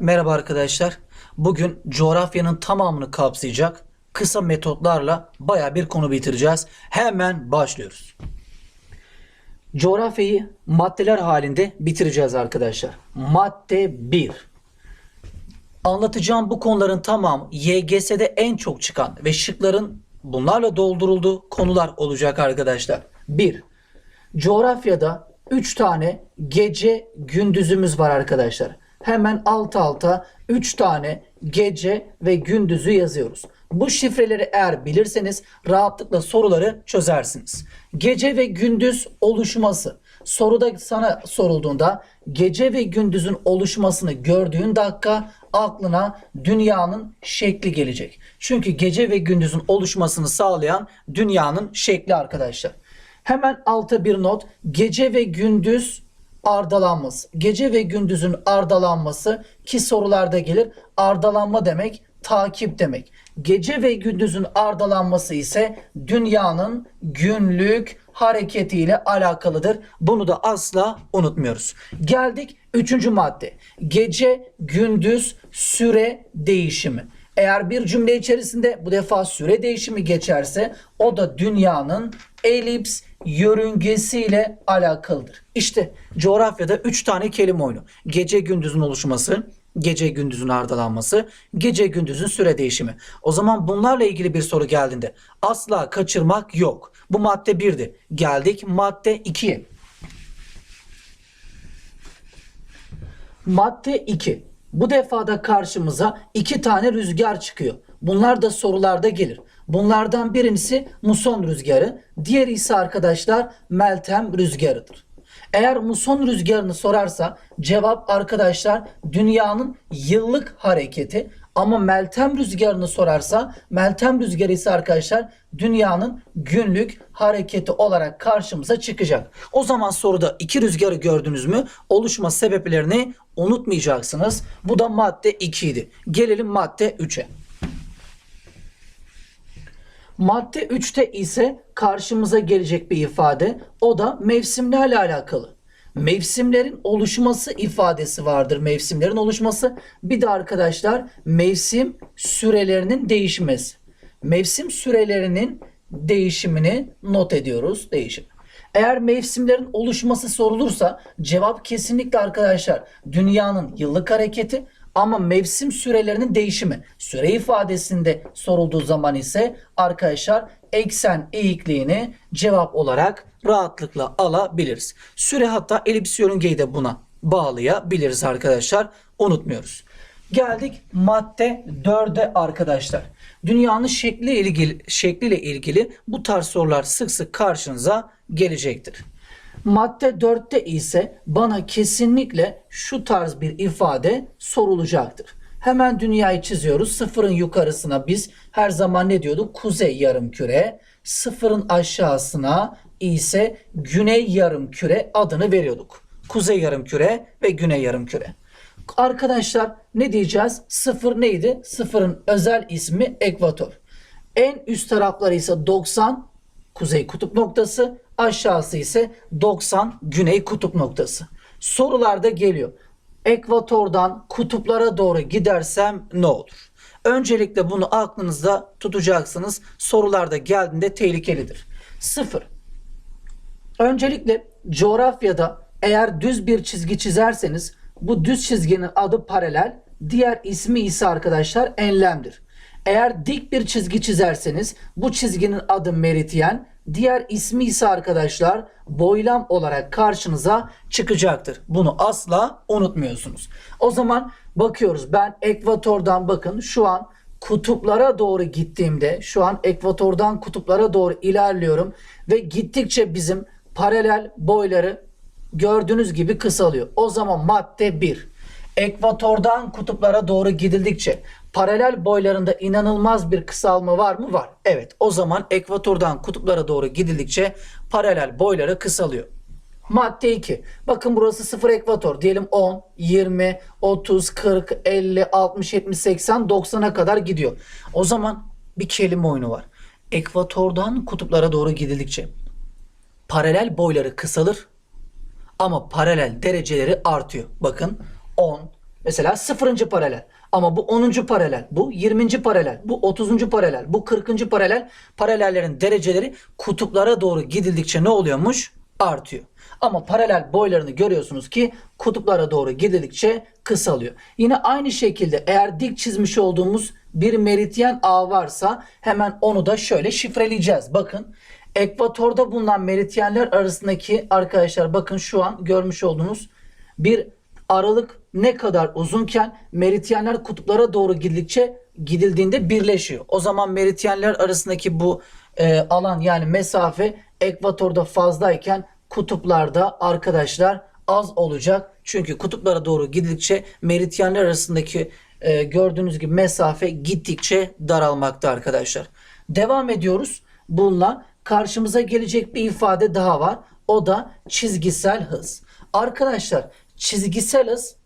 Merhaba arkadaşlar. Bugün coğrafyanın tamamını kapsayacak kısa metotlarla baya bir konu bitireceğiz. Hemen başlıyoruz. Coğrafyayı maddeler halinde bitireceğiz arkadaşlar. Madde 1. Anlatacağım bu konuların tamamı YGS'de en çok çıkan ve şıkların bunlarla doldurulduğu konular olacak arkadaşlar. 1. Coğrafyada 3 tane gece gündüzümüz var arkadaşlar. Hemen alt alta 3 tane gece ve gündüzü yazıyoruz. Bu şifreleri eğer bilirseniz rahatlıkla soruları çözersiniz. Gece ve gündüz oluşması. Soruda sana sorulduğunda gece ve gündüzün oluşmasını gördüğün dakika aklına dünyanın şekli gelecek. Çünkü gece ve gündüzün oluşmasını sağlayan dünyanın şekli arkadaşlar. Hemen alta bir not. Gece ve gündüz ardalanması. Gece ve gündüzün ardalanması ki sorularda gelir. Ardalanma demek takip demek. Gece ve gündüzün ardalanması ise dünyanın günlük hareketiyle alakalıdır. Bunu da asla unutmuyoruz. Geldik üçüncü madde. Gece gündüz süre değişimi. Eğer bir cümle içerisinde bu defa süre değişimi geçerse o da dünyanın elips yörüngesiyle alakalıdır. İşte coğrafyada 3 tane kelime oyunu. Gece gündüzün oluşması, gece gündüzün ardalanması, gece gündüzün süre değişimi. O zaman bunlarla ilgili bir soru geldiğinde asla kaçırmak yok. Bu madde 1'di. Geldik madde 2'ye. Madde 2. Bu defada karşımıza iki tane rüzgar çıkıyor. Bunlar da sorularda gelir. Bunlardan birincisi muson rüzgarı, diğeri ise arkadaşlar Meltem rüzgarıdır. Eğer muson rüzgarını sorarsa cevap arkadaşlar dünyanın yıllık hareketi ama Meltem rüzgarını sorarsa Meltem rüzgarı ise arkadaşlar dünyanın günlük hareketi olarak karşımıza çıkacak. O zaman soruda iki rüzgarı gördünüz mü oluşma sebeplerini unutmayacaksınız. Bu da madde 2 idi. Gelelim madde 3'e. Madde 3'te ise karşımıza gelecek bir ifade. O da mevsimlerle alakalı. Mevsimlerin oluşması ifadesi vardır. Mevsimlerin oluşması. Bir de arkadaşlar mevsim sürelerinin değişmesi. Mevsim sürelerinin değişimini not ediyoruz. Değişim. Eğer mevsimlerin oluşması sorulursa cevap kesinlikle arkadaşlar dünyanın yıllık hareketi ama mevsim sürelerinin değişimi. Süre ifadesinde sorulduğu zaman ise arkadaşlar eksen eğikliğini cevap olarak rahatlıkla alabiliriz. Süre hatta elips yörüngeyi de buna bağlayabiliriz arkadaşlar. Unutmuyoruz. Geldik madde 4'e arkadaşlar. Dünyanın şekliyle ilgili şekliyle ilgili bu tarz sorular sık sık karşınıza gelecektir. Madde 4'te ise bana kesinlikle şu tarz bir ifade sorulacaktır. Hemen dünyayı çiziyoruz. Sıfırın yukarısına biz her zaman ne diyorduk? Kuzey yarım küre. Sıfırın aşağısına ise güney yarım küre adını veriyorduk. Kuzey yarım küre ve güney yarım küre. Arkadaşlar ne diyeceğiz? Sıfır neydi? Sıfırın özel ismi ekvator. En üst tarafları ise 90 kuzey kutup noktası, aşağısı ise 90 güney kutup noktası. Sorularda geliyor. Ekvatordan kutuplara doğru gidersem ne olur? Öncelikle bunu aklınızda tutacaksınız. Sorularda geldiğinde tehlikelidir. Sıfır. Öncelikle coğrafyada eğer düz bir çizgi çizerseniz bu düz çizginin adı paralel, diğer ismi ise arkadaşlar enlemdir. Eğer dik bir çizgi çizerseniz bu çizginin adı meridyen, diğer ismi ise arkadaşlar boylam olarak karşınıza çıkacaktır. Bunu asla unutmuyorsunuz. O zaman bakıyoruz ben ekvatordan bakın şu an kutuplara doğru gittiğimde şu an ekvatordan kutuplara doğru ilerliyorum ve gittikçe bizim paralel boyları gördüğünüz gibi kısalıyor. O zaman madde 1. Ekvatordan kutuplara doğru gidildikçe paralel boylarında inanılmaz bir kısalma var mı? Var. Evet. O zaman ekvatordan kutuplara doğru gidildikçe paralel boyları kısalıyor. Madde 2. Bakın burası 0 ekvator. Diyelim 10, 20, 30, 40, 50, 60, 70, 80, 90'a kadar gidiyor. O zaman bir kelime oyunu var. Ekvatordan kutuplara doğru gidildikçe paralel boyları kısalır ama paralel dereceleri artıyor. Bakın 10, Mesela 0. paralel. Ama bu 10. paralel, bu 20. paralel, bu 30. paralel, bu 40. paralel. Paralellerin dereceleri kutuplara doğru gidildikçe ne oluyormuş? Artıyor. Ama paralel boylarını görüyorsunuz ki kutuplara doğru gidildikçe kısalıyor. Yine aynı şekilde eğer dik çizmiş olduğumuz bir meridyen ağ varsa hemen onu da şöyle şifreleyeceğiz. Bakın ekvatorda bulunan meridyenler arasındaki arkadaşlar bakın şu an görmüş olduğunuz bir aralık ne kadar uzunken meridyenler kutuplara doğru gidildikçe gidildiğinde birleşiyor. O zaman meridyenler arasındaki bu e, alan yani mesafe ekvatorda fazlayken kutuplarda arkadaşlar az olacak. Çünkü kutuplara doğru gidildikçe meridyenler arasındaki e, gördüğünüz gibi mesafe gittikçe daralmakta arkadaşlar. Devam ediyoruz. Bununla karşımıza gelecek bir ifade daha var. O da çizgisel hız. Arkadaşlar çizgisel hız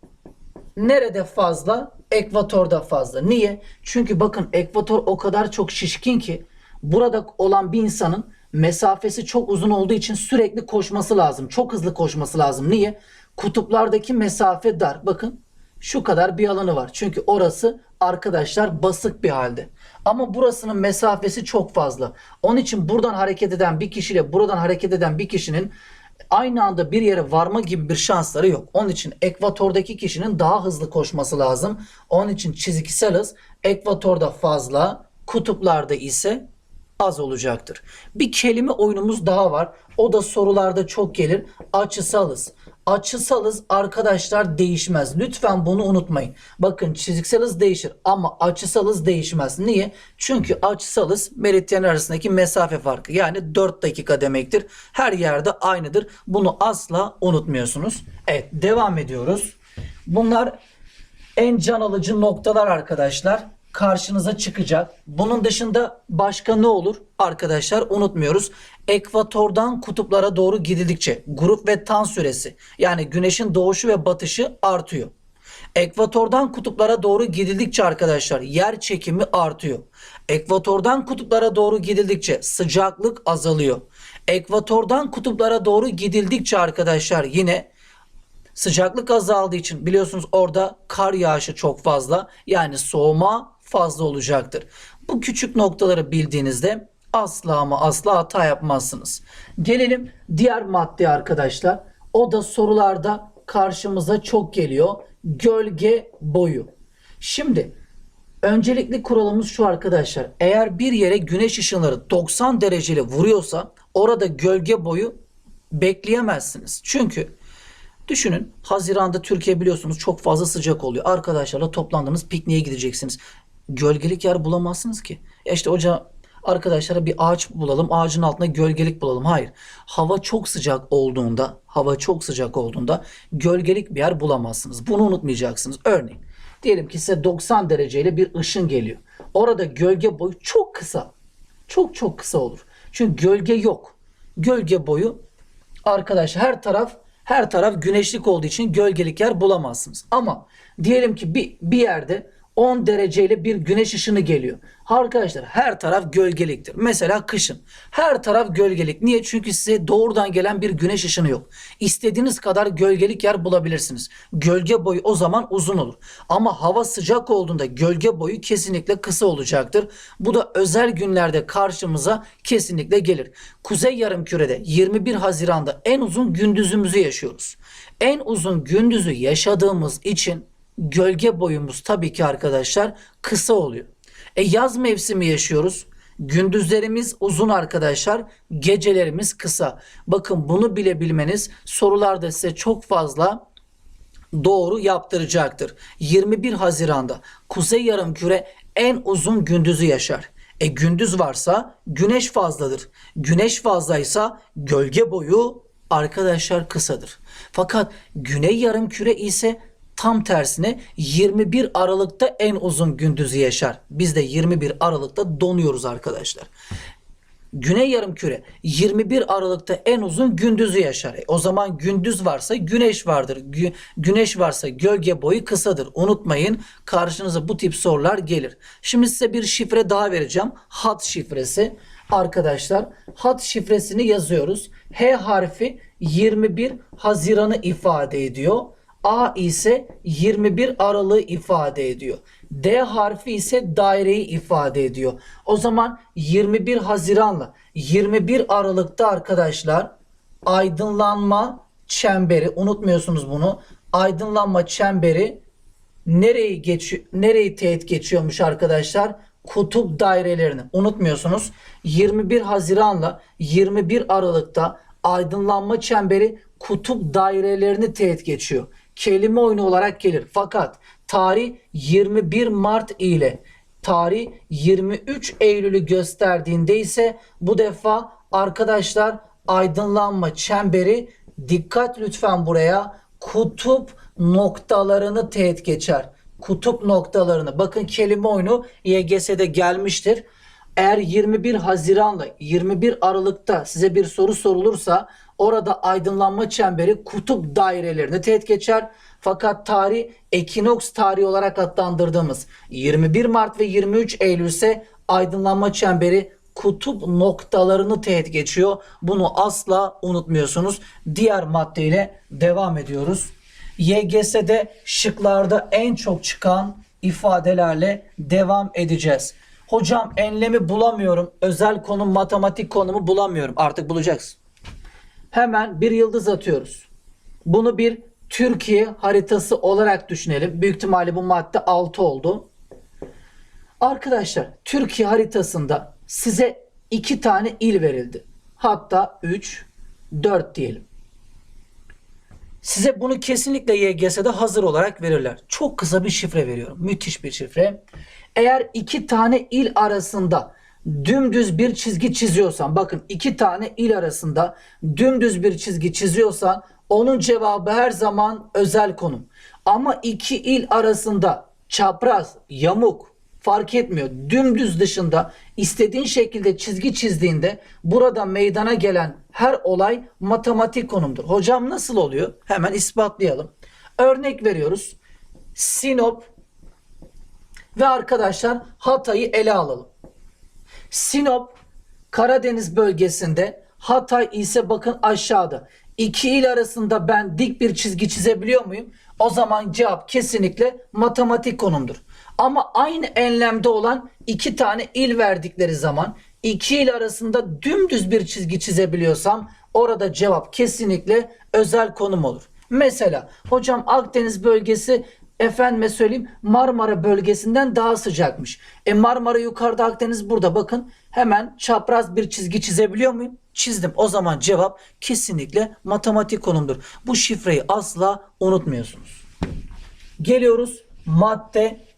nerede fazla? Ekvatorda fazla. Niye? Çünkü bakın ekvator o kadar çok şişkin ki burada olan bir insanın mesafesi çok uzun olduğu için sürekli koşması lazım. Çok hızlı koşması lazım. Niye? Kutuplardaki mesafe dar. Bakın şu kadar bir alanı var. Çünkü orası arkadaşlar basık bir halde. Ama burasının mesafesi çok fazla. Onun için buradan hareket eden bir kişiyle buradan hareket eden bir kişinin aynı anda bir yere varma gibi bir şansları yok. Onun için ekvatordaki kişinin daha hızlı koşması lazım. Onun için çizgisel hız ekvatorda fazla, kutuplarda ise az olacaktır. Bir kelime oyunumuz daha var. O da sorularda çok gelir. Açısal hız. Açısal arkadaşlar değişmez. Lütfen bunu unutmayın. Bakın çizgisel hız değişir ama açısal değişmez. Niye? Çünkü açısal hız meridyen arasındaki mesafe farkı. Yani 4 dakika demektir. Her yerde aynıdır. Bunu asla unutmuyorsunuz. Evet devam ediyoruz. Bunlar en can alıcı noktalar arkadaşlar karşınıza çıkacak. Bunun dışında başka ne olur? Arkadaşlar unutmuyoruz. Ekvatordan kutuplara doğru gidildikçe grup ve tan süresi yani güneşin doğuşu ve batışı artıyor. Ekvatordan kutuplara doğru gidildikçe arkadaşlar yer çekimi artıyor. Ekvatordan kutuplara doğru gidildikçe sıcaklık azalıyor. Ekvatordan kutuplara doğru gidildikçe arkadaşlar yine Sıcaklık azaldığı için biliyorsunuz orada kar yağışı çok fazla yani soğuma fazla olacaktır. Bu küçük noktaları bildiğinizde asla ama asla hata yapmazsınız. Gelelim diğer maddeye arkadaşlar. O da sorularda karşımıza çok geliyor. Gölge boyu. Şimdi öncelikli kuralımız şu arkadaşlar. Eğer bir yere güneş ışınları 90 dereceyle vuruyorsa orada gölge boyu bekleyemezsiniz. Çünkü Düşünün Haziran'da Türkiye biliyorsunuz çok fazla sıcak oluyor. Arkadaşlarla toplandınız pikniğe gideceksiniz. Gölgelik yer bulamazsınız ki. Ya işte hoca arkadaşlara bir ağaç bulalım ağacın altında gölgelik bulalım. Hayır. Hava çok sıcak olduğunda hava çok sıcak olduğunda gölgelik bir yer bulamazsınız. Bunu unutmayacaksınız. Örneğin diyelim ki size 90 dereceyle bir ışın geliyor. Orada gölge boyu çok kısa. Çok çok kısa olur. Çünkü gölge yok. Gölge boyu arkadaş her taraf her taraf güneşlik olduğu için gölgelik yer bulamazsınız. Ama diyelim ki bir, bir yerde 10 dereceyle bir güneş ışını geliyor. Arkadaşlar her taraf gölgeliktir. Mesela kışın her taraf gölgelik. Niye? Çünkü size doğrudan gelen bir güneş ışını yok. İstediğiniz kadar gölgelik yer bulabilirsiniz. Gölge boyu o zaman uzun olur. Ama hava sıcak olduğunda gölge boyu kesinlikle kısa olacaktır. Bu da özel günlerde karşımıza kesinlikle gelir. Kuzey yarımkürede 21 Haziran'da en uzun gündüzümüzü yaşıyoruz. En uzun gündüzü yaşadığımız için gölge boyumuz tabii ki arkadaşlar kısa oluyor. E yaz mevsimi yaşıyoruz. Gündüzlerimiz uzun arkadaşlar, gecelerimiz kısa. Bakın bunu bile bilmeniz sorularda size çok fazla doğru yaptıracaktır. 21 Haziran'da Kuzey Yarımküre en uzun gündüzü yaşar. E gündüz varsa güneş fazladır. Güneş fazlaysa gölge boyu arkadaşlar kısadır. Fakat Güney Yarımküre ise tam tersine 21 Aralık'ta en uzun gündüzü yaşar. Biz de 21 Aralık'ta donuyoruz arkadaşlar. Güney yarımküre 21 Aralık'ta en uzun gündüzü yaşar. E, o zaman gündüz varsa güneş vardır. Gü- güneş varsa gölge boyu kısadır. Unutmayın karşınıza bu tip sorular gelir. Şimdi size bir şifre daha vereceğim. Hat şifresi. Arkadaşlar hat şifresini yazıyoruz. H harfi 21 Haziran'ı ifade ediyor. A ise 21 aralığı ifade ediyor. D harfi ise daireyi ifade ediyor. O zaman 21 Haziran'la 21 Aralık'ta arkadaşlar aydınlanma çemberi unutmuyorsunuz bunu. Aydınlanma çemberi nereyi geçiyor nereyi teğet geçiyormuş arkadaşlar? Kutup dairelerini unutmuyorsunuz. 21 Haziran'la 21 Aralık'ta aydınlanma çemberi kutup dairelerini teğet geçiyor. Kelime oyunu olarak gelir. Fakat tarih 21 Mart ile tarih 23 Eylül'ü gösterdiğinde ise bu defa arkadaşlar aydınlanma çemberi dikkat lütfen buraya kutup noktalarını teğet geçer. Kutup noktalarını. Bakın kelime oyunu YGS'de gelmiştir. Eğer 21 Haziran'la 21 Aralık'ta size bir soru sorulursa orada aydınlanma çemberi kutup dairelerini teğet geçer. Fakat tarih ekinoks tarihi olarak adlandırdığımız 21 Mart ve 23 Eylül ise aydınlanma çemberi kutup noktalarını teğet geçiyor. Bunu asla unutmuyorsunuz. Diğer maddeyle devam ediyoruz. YGS'de şıklarda en çok çıkan ifadelerle devam edeceğiz. Hocam enlemi bulamıyorum. Özel konum matematik konumu bulamıyorum. Artık bulacaksın. Hemen bir yıldız atıyoruz. Bunu bir Türkiye haritası olarak düşünelim. Büyük ihtimalle bu madde 6 oldu. Arkadaşlar Türkiye haritasında size iki tane il verildi. Hatta 3, 4 diyelim. Size bunu kesinlikle YGS'de hazır olarak verirler. Çok kısa bir şifre veriyorum. Müthiş bir şifre. Eğer iki tane il arasında dümdüz bir çizgi çiziyorsan bakın iki tane il arasında dümdüz bir çizgi çiziyorsan onun cevabı her zaman özel konum. Ama iki il arasında çapraz, yamuk fark etmiyor. Dümdüz dışında istediğin şekilde çizgi çizdiğinde burada meydana gelen her olay matematik konumdur. Hocam nasıl oluyor? Hemen ispatlayalım. Örnek veriyoruz. Sinop ve arkadaşlar Hatay'ı ele alalım. Sinop Karadeniz bölgesinde Hatay ise bakın aşağıda. İki il arasında ben dik bir çizgi çizebiliyor muyum? O zaman cevap kesinlikle matematik konumdur. Ama aynı enlemde olan iki tane il verdikleri zaman iki il arasında dümdüz bir çizgi çizebiliyorsam orada cevap kesinlikle özel konum olur. Mesela hocam Akdeniz bölgesi efendime söyleyeyim Marmara bölgesinden daha sıcakmış. E Marmara yukarıda Akdeniz burada bakın hemen çapraz bir çizgi çizebiliyor muyum? Çizdim. O zaman cevap kesinlikle matematik konumdur. Bu şifreyi asla unutmuyorsunuz. Geliyoruz madde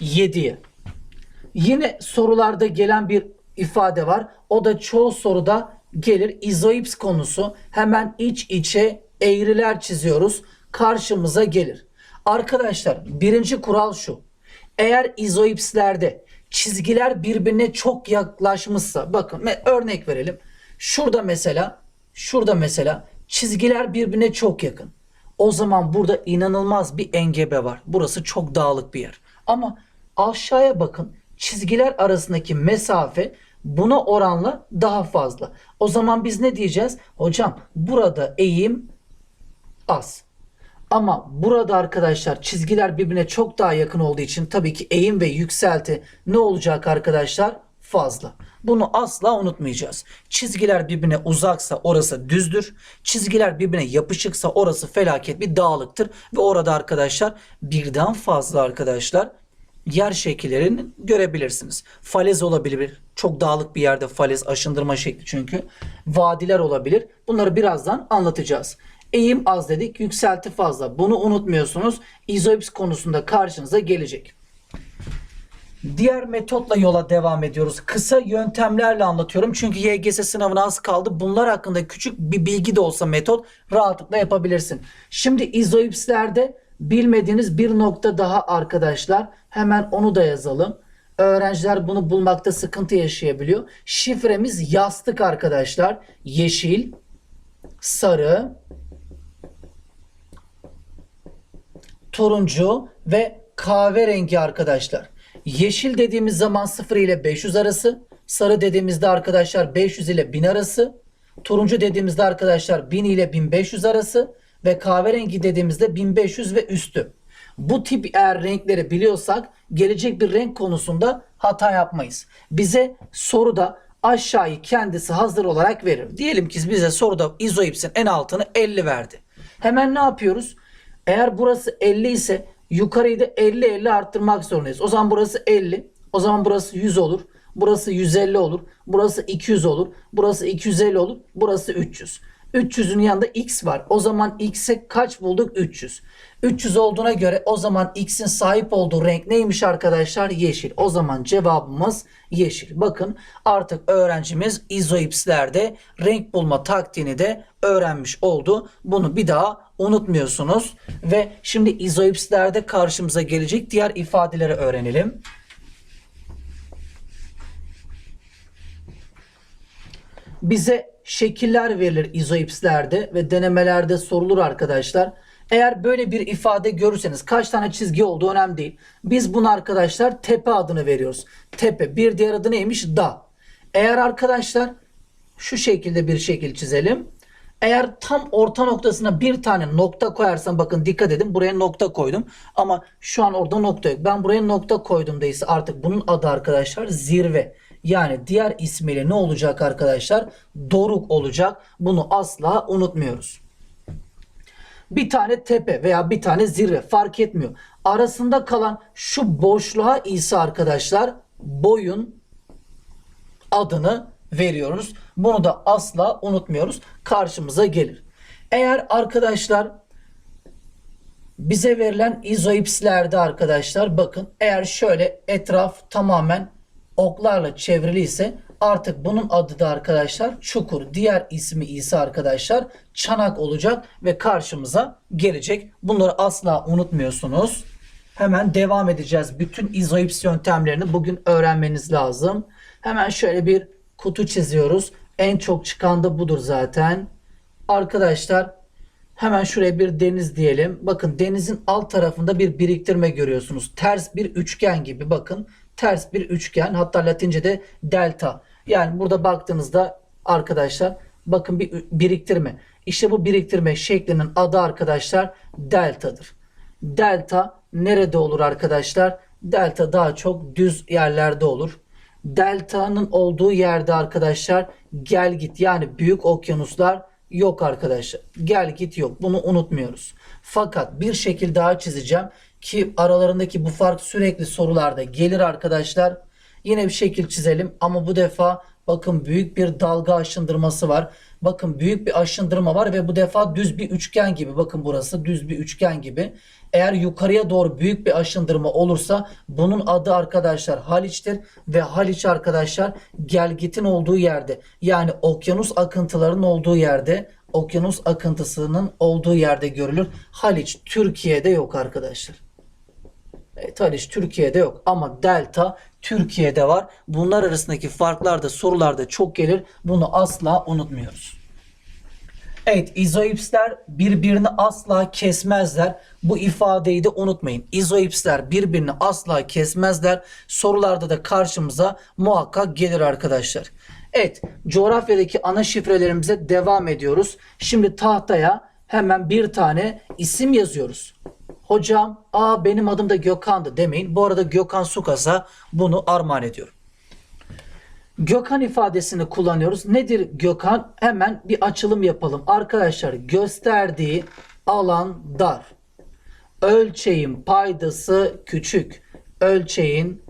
7'ye. Yine sorularda gelen bir ifade var. O da çoğu soruda gelir. İzoips konusu. Hemen iç içe eğriler çiziyoruz. Karşımıza gelir. Arkadaşlar birinci kural şu. Eğer izoipslerde çizgiler birbirine çok yaklaşmışsa bakın örnek verelim. Şurada mesela şurada mesela çizgiler birbirine çok yakın. O zaman burada inanılmaz bir engebe var. Burası çok dağlık bir yer. Ama aşağıya bakın. Çizgiler arasındaki mesafe buna oranla daha fazla. O zaman biz ne diyeceğiz? Hocam burada eğim az. Ama burada arkadaşlar çizgiler birbirine çok daha yakın olduğu için tabii ki eğim ve yükselti ne olacak arkadaşlar? Fazla. Bunu asla unutmayacağız. Çizgiler birbirine uzaksa orası düzdür. Çizgiler birbirine yapışıksa orası felaket bir dağlıktır. Ve orada arkadaşlar birden fazla arkadaşlar yer şekillerini görebilirsiniz. Falez olabilir. Çok dağlık bir yerde falez aşındırma şekli çünkü. Vadiler olabilir. Bunları birazdan anlatacağız. Eğim az dedik, yükselti fazla. Bunu unutmuyorsunuz. İzoips konusunda karşınıza gelecek. Diğer metotla yola devam ediyoruz. Kısa yöntemlerle anlatıyorum. Çünkü YGS sınavına az kaldı. Bunlar hakkında küçük bir bilgi de olsa metot rahatlıkla yapabilirsin. Şimdi izoipslerde bilmediğiniz bir nokta daha arkadaşlar. Hemen onu da yazalım. Öğrenciler bunu bulmakta sıkıntı yaşayabiliyor. Şifremiz yastık arkadaşlar. Yeşil, sarı, turuncu ve kahverengi arkadaşlar. Yeşil dediğimiz zaman 0 ile 500 arası. Sarı dediğimizde arkadaşlar 500 ile 1000 arası. Turuncu dediğimizde arkadaşlar 1000 ile 1500 arası. Ve kahverengi dediğimizde 1500 ve üstü. Bu tip eğer renkleri biliyorsak gelecek bir renk konusunda hata yapmayız. Bize soruda aşağıyı kendisi hazır olarak verir. Diyelim ki bize soruda izoipsin en altını 50 verdi. Hemen ne yapıyoruz? Eğer burası 50 ise yukarıyı da 50-50 arttırmak zorundayız. O zaman burası 50. O zaman burası 100 olur. Burası 150 olur. Burası 200 olur. Burası 250 olur. Burası 300. 300'ün yanında x var. O zaman x'e kaç bulduk? 300. 300 olduğuna göre o zaman x'in sahip olduğu renk neymiş arkadaşlar? Yeşil. O zaman cevabımız yeşil. Bakın artık öğrencimiz izoipslerde renk bulma taktiğini de öğrenmiş oldu. Bunu bir daha unutmuyorsunuz. Ve şimdi izoipslerde karşımıza gelecek diğer ifadeleri öğrenelim. bize şekiller verilir izoipslerde ve denemelerde sorulur arkadaşlar. Eğer böyle bir ifade görürseniz kaç tane çizgi olduğu önemli değil. Biz bunu arkadaşlar tepe adını veriyoruz. Tepe. Bir diğer adı neymiş? Da. Eğer arkadaşlar şu şekilde bir şekil çizelim. Eğer tam orta noktasına bir tane nokta koyarsam bakın dikkat edin buraya nokta koydum. Ama şu an orada nokta yok. Ben buraya nokta koydum ise artık bunun adı arkadaşlar zirve. Yani diğer ismiyle ne olacak arkadaşlar? Doruk olacak. Bunu asla unutmuyoruz. Bir tane tepe veya bir tane zirve fark etmiyor. Arasında kalan şu boşluğa ise arkadaşlar boyun adını veriyoruz. Bunu da asla unutmuyoruz. Karşımıza gelir. Eğer arkadaşlar bize verilen izoipslerde arkadaşlar bakın eğer şöyle etraf tamamen oklarla çevrili ise artık bunun adı da arkadaşlar çukur. Diğer ismi ise arkadaşlar çanak olacak ve karşımıza gelecek. Bunları asla unutmuyorsunuz. Hemen devam edeceğiz. Bütün izoips yöntemlerini bugün öğrenmeniz lazım. Hemen şöyle bir kutu çiziyoruz. En çok çıkan da budur zaten. Arkadaşlar hemen şuraya bir deniz diyelim. Bakın denizin alt tarafında bir biriktirme görüyorsunuz. Ters bir üçgen gibi bakın. Ters bir üçgen hatta latince'de delta. Yani burada baktığınızda arkadaşlar bakın bir biriktirme. İşte bu biriktirme şeklinin adı arkadaşlar deltadır. Delta nerede olur arkadaşlar? Delta daha çok düz yerlerde olur. Delta'nın olduğu yerde arkadaşlar gel git yani büyük okyanuslar yok arkadaşlar. Gel git yok. Bunu unutmuyoruz. Fakat bir şekil daha çizeceğim ki aralarındaki bu fark sürekli sorularda gelir arkadaşlar. Yine bir şekil çizelim ama bu defa bakın büyük bir dalga aşındırması var. Bakın büyük bir aşındırma var ve bu defa düz bir üçgen gibi. Bakın burası düz bir üçgen gibi. Eğer yukarıya doğru büyük bir aşındırma olursa bunun adı arkadaşlar Haliç'tir ve Haliç arkadaşlar gelgitin olduğu yerde yani okyanus akıntılarının olduğu yerde okyanus akıntısının olduğu yerde görülür. Haliç Türkiye'de yok arkadaşlar. Haliç Türkiye'de yok ama delta Türkiye'de var. Bunlar arasındaki farklar da sorularda çok gelir. Bunu asla unutmuyoruz. Evet izoipsler birbirini asla kesmezler. Bu ifadeyi de unutmayın. İzoipsler birbirini asla kesmezler. Sorularda da karşımıza muhakkak gelir arkadaşlar. Evet coğrafyadaki ana şifrelerimize devam ediyoruz. Şimdi tahtaya hemen bir tane isim yazıyoruz. Hocam aa benim adım da Gökhan'dı demeyin. Bu arada Gökhan Sukas'a bunu armağan ediyorum. Gökhan ifadesini kullanıyoruz. Nedir Gökhan? Hemen bir açılım yapalım. Arkadaşlar gösterdiği alan dar. Ölçeğin paydası küçük. Ölçeğin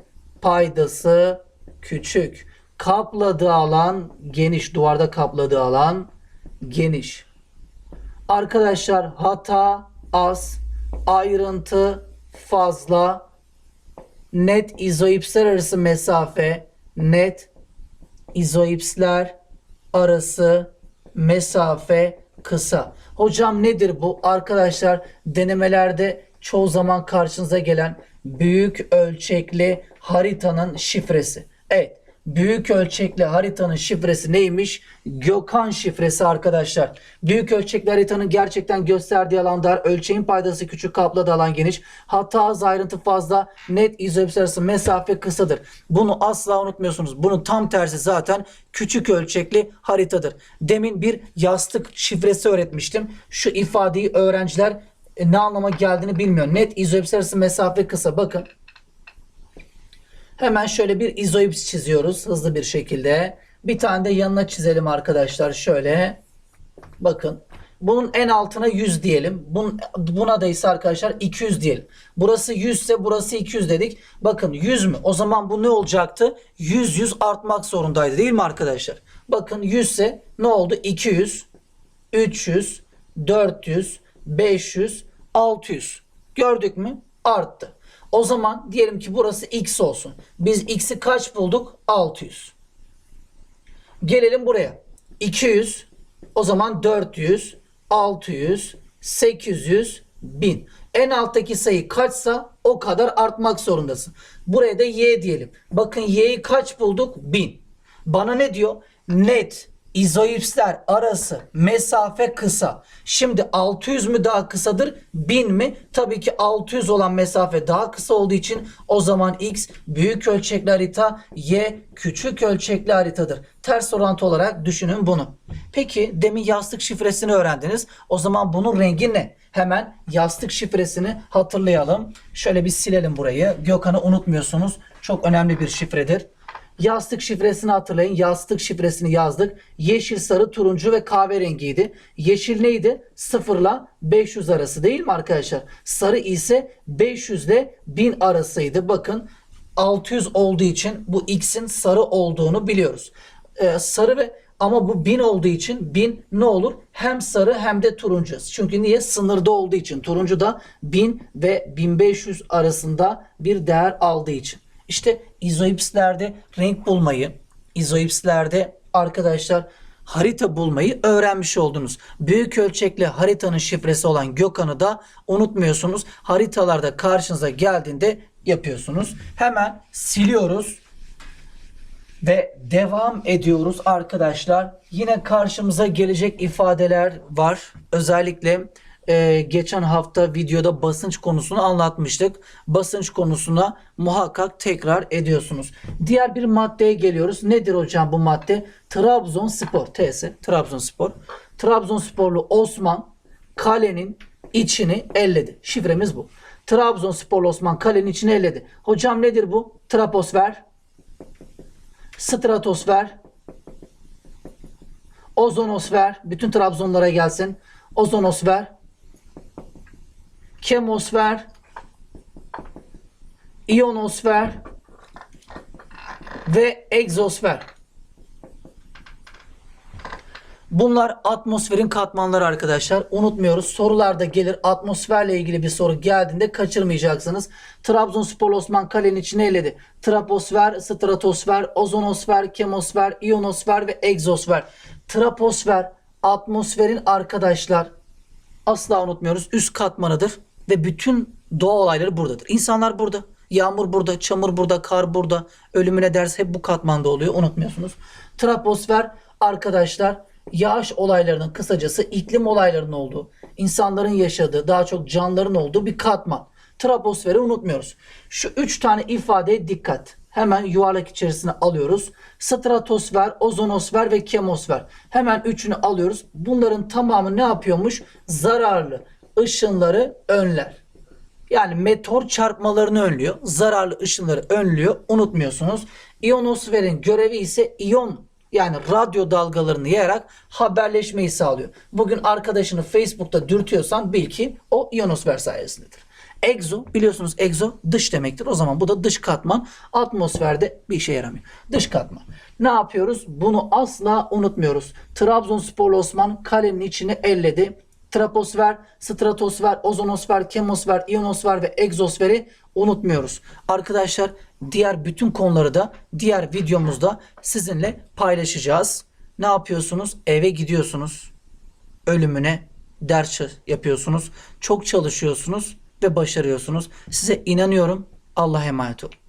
paydası küçük. Kapladığı alan geniş. Duvarda kapladığı alan geniş. Arkadaşlar hata az, ayrıntı fazla, net izoipsler arası mesafe, net izoipsler arası mesafe kısa. Hocam nedir bu? Arkadaşlar denemelerde çoğu zaman karşınıza gelen büyük ölçekli haritanın şifresi. Evet büyük ölçekli haritanın şifresi neymiş? Gökhan şifresi arkadaşlar. Büyük ölçekli haritanın gerçekten gösterdiği alan dar, ölçeğin paydası küçük, kapladığı alan geniş. Hatta az ayrıntı fazla, net izoips arası mesafe kısadır. Bunu asla unutmuyorsunuz. Bunun tam tersi zaten küçük ölçekli haritadır. Demin bir yastık şifresi öğretmiştim. Şu ifadeyi öğrenciler e, ne anlama geldiğini bilmiyor. Net izoips arası mesafe kısa. Bakın. Hemen şöyle bir izoips çiziyoruz hızlı bir şekilde. Bir tane de yanına çizelim arkadaşlar şöyle. Bakın. Bunun en altına 100 diyelim. Bun, buna da ise arkadaşlar 200 diyelim. Burası 100 ise burası 200 dedik. Bakın 100 mü? O zaman bu ne olacaktı? 100 100 artmak zorundaydı değil mi arkadaşlar? Bakın 100 ise ne oldu? 200, 300, 400, 500, 600. Gördük mü? Arttı. O zaman diyelim ki burası x olsun. Biz x'i kaç bulduk? 600. Gelelim buraya. 200, o zaman 400, 600, 800, 1000. En alttaki sayı kaçsa o kadar artmak zorundasın. Buraya da y diyelim. Bakın y'yi kaç bulduk? 1000. Bana ne diyor? Net izoipsler arası mesafe kısa. Şimdi 600 mü daha kısadır? 1000 mi? Tabii ki 600 olan mesafe daha kısa olduğu için o zaman x büyük ölçekli harita, y küçük ölçekli haritadır. Ters orantı olarak düşünün bunu. Peki demin yastık şifresini öğrendiniz. O zaman bunun rengi ne? Hemen yastık şifresini hatırlayalım. Şöyle bir silelim burayı. Gökhan'ı unutmuyorsunuz. Çok önemli bir şifredir. Yastık şifresini hatırlayın. Yastık şifresini yazdık. Yeşil, sarı, turuncu ve kahverengiydi. Yeşil neydi? 0 ile 500 arası değil mi arkadaşlar? Sarı ise 500 ile 1000 arasıydı. Bakın 600 olduğu için bu x'in sarı olduğunu biliyoruz. Ee, sarı ve ama bu 1000 olduğu için 1000 ne olur? Hem sarı hem de turuncu. Çünkü niye? Sınırda olduğu için. Turuncu da 1000 ve 1500 arasında bir değer aldığı için. İşte izoipslerde renk bulmayı, izoipslerde arkadaşlar harita bulmayı öğrenmiş oldunuz. Büyük ölçekli haritanın şifresi olan Gökhan'ı da unutmuyorsunuz. Haritalarda karşınıza geldiğinde yapıyorsunuz. Hemen siliyoruz ve devam ediyoruz arkadaşlar. Yine karşımıza gelecek ifadeler var. Özellikle e, geçen hafta videoda basınç konusunu anlatmıştık. Basınç konusuna muhakkak tekrar ediyorsunuz. Diğer bir maddeye geliyoruz. Nedir hocam bu madde? Trabzonspor. TS. Trabzonspor. Trabzonsporlu Osman kalenin içini elledi. Şifremiz bu. Trabzonsporlu Osman kalenin içini elledi. Hocam nedir bu? Traposfer, stratosfer, ozonosfer, bütün Trabzonlara gelsin. Ozonosfer, kemosfer, iyonosfer ve egzosfer. Bunlar atmosferin katmanları arkadaşlar. Unutmuyoruz. Sorularda gelir. Atmosferle ilgili bir soru geldiğinde kaçırmayacaksınız. Trabzonspor Osman Kale'nin içine eledi. Traposfer, stratosfer, ozonosfer, kemosfer, iyonosfer ve egzosfer. Traposfer atmosferin arkadaşlar asla unutmuyoruz. Üst katmanıdır ve bütün doğa olayları buradadır. İnsanlar burada. Yağmur burada, çamur burada, kar burada. Ölümüne ders hep bu katmanda oluyor. Unutmuyorsunuz. Traposfer arkadaşlar yağış olaylarının kısacası iklim olaylarının olduğu, insanların yaşadığı, daha çok canlıların olduğu bir katman. Troposferi unutmuyoruz. Şu üç tane ifadeye dikkat. Hemen yuvarlak içerisine alıyoruz. Stratosfer, ozonosfer ve kemosfer. Hemen üçünü alıyoruz. Bunların tamamı ne yapıyormuş? Zararlı ışınları önler. Yani meteor çarpmalarını önlüyor. Zararlı ışınları önlüyor. Unutmuyorsunuz. İyonosferin görevi ise iyon yani radyo dalgalarını yayarak haberleşmeyi sağlıyor. Bugün arkadaşını Facebook'ta dürtüyorsan bil ki o iyonosfer sayesindedir. Egzo biliyorsunuz egzo dış demektir. O zaman bu da dış katman. Atmosferde bir işe yaramıyor. Dış katman. Ne yapıyoruz? Bunu asla unutmuyoruz. Trabzonspor Osman kalenin içini elledi. Troposfer, stratosfer, ozonosfer, kemosfer, iyonosfer ve egzosferi unutmuyoruz. Arkadaşlar diğer bütün konuları da diğer videomuzda sizinle paylaşacağız. Ne yapıyorsunuz? Eve gidiyorsunuz. Ölümüne ders yapıyorsunuz. Çok çalışıyorsunuz ve başarıyorsunuz. Size inanıyorum. Allah'a emanet olun.